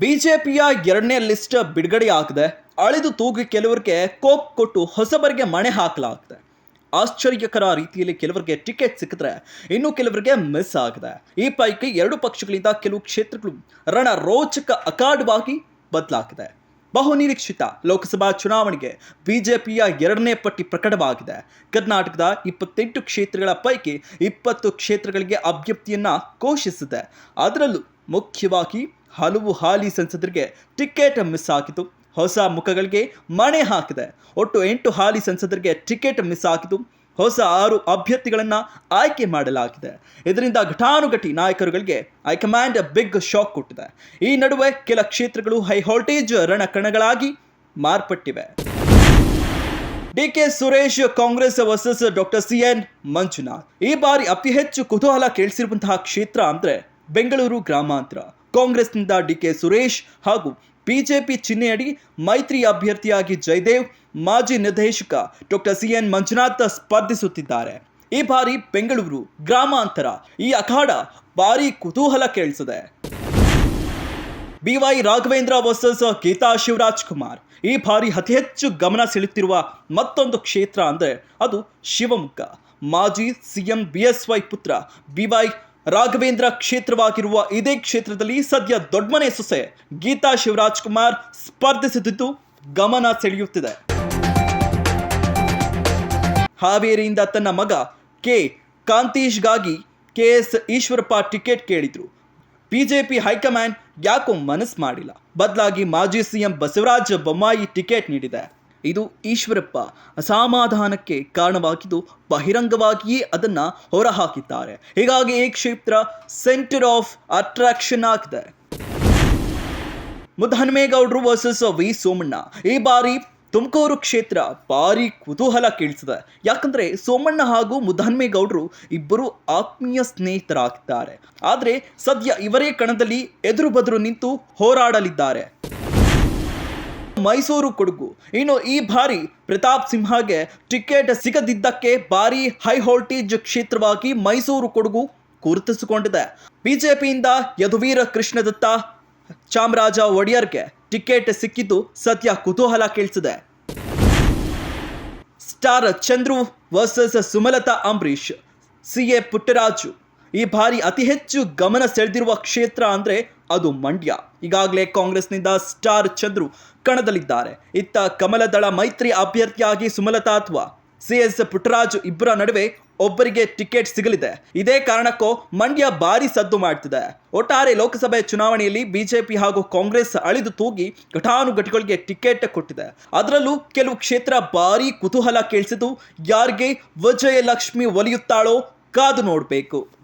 ಬಿಜೆಪಿಯ ಎರಡನೇ ಲಿಸ್ಟ್ ಬಿಡುಗಡೆಯಾಗಿದೆ. ಅಳೆದು ತೂಗಿ ಕೆಲವರಿಗೆ ಕೋಪ್ ಕೊಟ್ಟು ಹೊಸಬರಿಗೆ ಮಣೆ ಹಾಕಲಾಗಿದೆ ಆಶ್ಚರ್ಯಕರ ರೀತಿಯಲ್ಲಿ ಕೆಲವರಿಗೆ ಟಿಕೆಟ್ ಸಿಕ್ಕಿದ್ರೆ ಇನ್ನು ಕೆಲವರಿಗೆ ಮಿಸ್ ಆಗಿದೆ. ಈ ಪೈಕಿ ಎರಡು ಪಕ್ಷಗಳಿಂದ ಕೆಲವು ಕ್ಷೇತ್ರಗಳು ರಣ ರೋಚಕ ಅಖಾಡವಾಗಿ ಬದಲಾಗಿದೆ. ಬಹುನಿರೀಕ್ಷಿತ ಲೋಕಸಭಾ ಚುನಾವಣೆಗೆ ಬಿಜೆಪಿಯ ಎರಡನೇ ಪಟ್ಟಿ ಪ್ರಕಟವಾಗಿದೆ. ಕರ್ನಾಟಕದ ಇಪ್ಪತ್ತೆಂಟು ಕ್ಷೇತ್ರಗಳ ಪೈಕಿ ಇಪ್ಪತ್ತು ಕ್ಷೇತ್ರಗಳಿಗೆ ಅಭ್ಯರ್ಥಿಯನ್ನು ಘೋಷಿಸಿದೆ. ಅದರಲ್ಲೂ ಮುಖ್ಯವಾಗಿ ಹಲವು ಹಾಲಿ ಸಂಸದರಿಗೆ ಟಿಕೆಟ್ ಮಿಸ್ ಹಾಕಿತು. ಹೊಸ ಮುಖಗಳಿಗೆ ಮಣೆ ಹಾಕಿದೆ. ಒಟ್ಟು ಎಂಟು ಹಾಲಿ ಸಂಸದರಿಗೆ ಟಿಕೆಟ್ ಮಿಸ್ ಹಾಕಿತು. ಹೊಸ ಆರು ಅಭ್ಯರ್ಥಿಗಳನ್ನು ಆಯ್ಕೆ ಮಾಡಲಾಗಿದೆ. ಇದರಿಂದ ಘಟಾನುಘಟಿ ನಾಯಕರುಗಳಿಗೆ ಹೈಕಮಾಂಡ್ ಬಿಗ್ ಶಾಕ್ ಕೊಟ್ಟಿದೆ. ಈ ನಡುವೆ ಕೆಲ ಕ್ಷೇತ್ರಗಳು ಹೈ ವೋಲ್ಟೇಜ್ ರಣಕಣಗಳಾಗಿ ಮಾರ್ಪಟ್ಟಿವೆ. D K Suresh, Congress versus doctor C N Manjunath. ಈ ಬಾರಿ ಅತಿ ಹೆಚ್ಚು ಕುತೂಹಲ ಕೇಳಿಸಿರುವಂತಹ ಕ್ಷೇತ್ರ ಅಂದರೆ ಬೆಂಗಳೂರು ಗ್ರಾಮಾಂತರ. ಕಾಂಗ್ರೆಸ್ನಿಂದ ಡಿಕೆ ಸುರೇಶ್ ಹಾಗೂ ಬಿಜೆಪಿ ಚಿಹ್ನೆಯಡಿ ಮೈತ್ರಿ ಅಭ್ಯರ್ಥಿಯಾಗಿ ಜಯದೇವ್ ಮಾಜಿ ನಿರ್ದೇಶಕ ಡಾಕ್ಟರ್ ಸಿ ಎನ್ ಮಂಜುನಾಥ್ ಸ್ಪರ್ಧಿಸುತ್ತಿದ್ದಾರೆ. ಈ ಬಾರಿ ಬೆಂಗಳೂರು ಗ್ರಾಮಾಂತರ ಈ ಅಖಾಡ ಭಾರಿ ಕುತೂಹಲ ಕೇಳಿಸಿದೆ. B Y Raghavendra versus Geetha Shivaraj Kumar. ಈ ಬಾರಿ ಅತಿ ಹೆಚ್ಚು ಗಮನ ಸೆಳೆಯುತ್ತಿರುವ ಮತ್ತೊಂದು ಕ್ಷೇತ್ರ ಅಂದರೆ ಅದು ಶಿವಮೊಗ್ಗ. ಮಾಜಿ ಸಿಎಂ ಬಿ ಎಸ್ ವೈ ಪುತ್ರ ಬಿವೈ ರಾಘವೇಂದ್ರ ಕ್ಷೇತ್ರವಾಗಿರುವ ಇದೇ ಕ್ಷೇತ್ರದಲ್ಲಿ ಸದ್ಯ ದೊಡ್ಡಮನೆ ಸೊಸೆ ಗೀತಾ ಶಿವರಾಜ್ ಕುಮಾರ್ ಸ್ಪರ್ಧಿಸುತ್ತಿದ್ದು ಗಮನ ಸೆಳೆಯುತ್ತಿದೆ. ಹಾವೇರಿಯಿಂದ ತನ್ನ ಮಗ ಕೆ. ಕಾಂತೀಶ್ಗಾಗಿ ಕೆ ಎಸ್ ಈಶ್ವರಪ್ಪ ಟಿಕೆಟ್ ಕೇಳಿದ್ರು. ಬಿಜೆಪಿ ಹೈಕಮಾಂಡ್ ಯಾಕೋ ಮನಸ್ಸು ಮಾಡಿಲ್ಲ. ಬದಲಾಗಿ ಮಾಜಿ ಸಿಎಂ ಬಸವರಾಜ ಬೊಮ್ಮಾಯಿ ಟಿಕೆಟ್ ನೀಡಿದೆ. ಇದು ಈಶ್ವರಪ್ಪ ಅಸಮಾಧಾನಕ್ಕೆ ಕಾರಣವಾಗಿದ್ದು ಬಹಿರಂಗವಾಗಿಯೇ ಅದನ್ನು ಹೊರಹಾಕಿದ್ದಾರೆ. ಹೀಗಾಗಿ ಈ ಕ್ಷೇತ್ರ ಸೆಂಟರ್ ಆಫ್ ಅಟ್ರಾಕ್ಷನ್ ಆಗಿದೆ. ಮುದ್ದಹನುಮೇಗೌಡರು ವರ್ಸಸ್ ವಿ ಸೋಮಣ್ಣ ಈ ಬಾರಿ ತುಮಕೂರು ಕ್ಷೇತ್ರ ಭಾರಿ ಕುತೂಹಲ ಕೇಳಿಸಿದೆ. ಯಾಕಂದ್ರೆ ಸೋಮಣ್ಣ ಹಾಗೂ ಮುದ್ದಹನ್ಮೇಗೌಡರು ಇಬ್ಬರು ಆತ್ಮೀಯ ಸ್ನೇಹಿತರಾಗಿದ್ದಾರೆ. ಆದರೆ ಸದ್ಯ ಇವರೇ ಕಣದಲ್ಲಿ ಎದುರು ಬದುರು ನಿಂತು ಹೋರಾಡಲಿದ್ದಾರೆ. ಮೈಸೂರು ಕೊಡಗು. ಇನ್ನು ಈ ಬಾರಿ ಪ್ರತಾಪ್ ಸಿಂಹಗೆ ಟಿಕೆಟ್ ಸಿಗದಿದ್ದಕ್ಕೆ ಭಾರಿ ಹೈ ವೋಲ್ಟೇಜ್ ಕ್ಷೇತ್ರವಾಗಿ ಮೈಸೂರು ಕೊಡಗು ಗುರುತಿಸಿಕೊಂಡಿದೆ. ಬಿಜೆಪಿಯಿಂದ ಯದುವೀರ ಕೃಷ್ಣದತ್ತ ಚಾಮರಾಜ ಒಡೆಯರ್ಗೆ ಟಿಕೆಟ್ ಸಿಕ್ಕಿದ್ದು ಸದ್ಯ ಕುತೂಹಲ ಕೇಳಿಸಿದೆ. Star Chandru versus Sumalatha Ambareesh C A Puttaraju ಈ ಬಾರಿ ಅತಿ ಹೆಚ್ಚು ಗಮನ ಸೆಳೆದಿರುವ ಕ್ಷೇತ್ರ ಅಂದ್ರೆ ಅದು ಮಂಡ್ಯ. ಈಗಾಗಲೇ ಕಾಂಗ್ರೆಸ್ನಿಂದ ಸ್ಟಾರ್ ಚಂದ್ರು ಕಣದಲ್ಲಿದ್ದಾರೆ. ಇತ್ತ ಕಮಲದಳ ಮೈತ್ರಿ ಅಭ್ಯರ್ಥಿಯಾಗಿ ಸುಮಲತಾ ಅಥವಾ ಸಿ ಎಸ್ ಪುಟ್ಟರಾಜು ಇಬ್ಬರ ನಡುವೆ ಒಬ್ಬರಿಗೆ ಟಿಕೆಟ್ ಸಿಗಲಿದೆ. ಇದೇ ಕಾರಣಕ್ಕೂ ಮಂಡ್ಯ ಭಾರಿ ಸದ್ದು ಮಾಡ್ತಿದೆ. ಒಟ್ಟಾರೆ ಲೋಕಸಭೆ ಚುನಾವಣೆಯಲ್ಲಿ ಬಿಜೆಪಿ ಹಾಗೂ ಕಾಂಗ್ರೆಸ್ ಅಳಿದು ತೂಗಿ ಘಟಾನುಘಟಿಗಳಿಗೆ ಟಿಕೆಟ್ ಕೊಟ್ಟಿದೆ. ಅದರಲ್ಲೂ ಕೆಲವು ಕ್ಷೇತ್ರ ಭಾರಿ ಕುತೂಹಲ ಕೇಳಿಸಿದ್ದು, ಯಾರಿಗೆ ವಿಜಯಲಕ್ಷ್ಮಿ ಒಲಿಯುತ್ತಾಳೋ ಕಾದು ನೋಡಬೇಕು.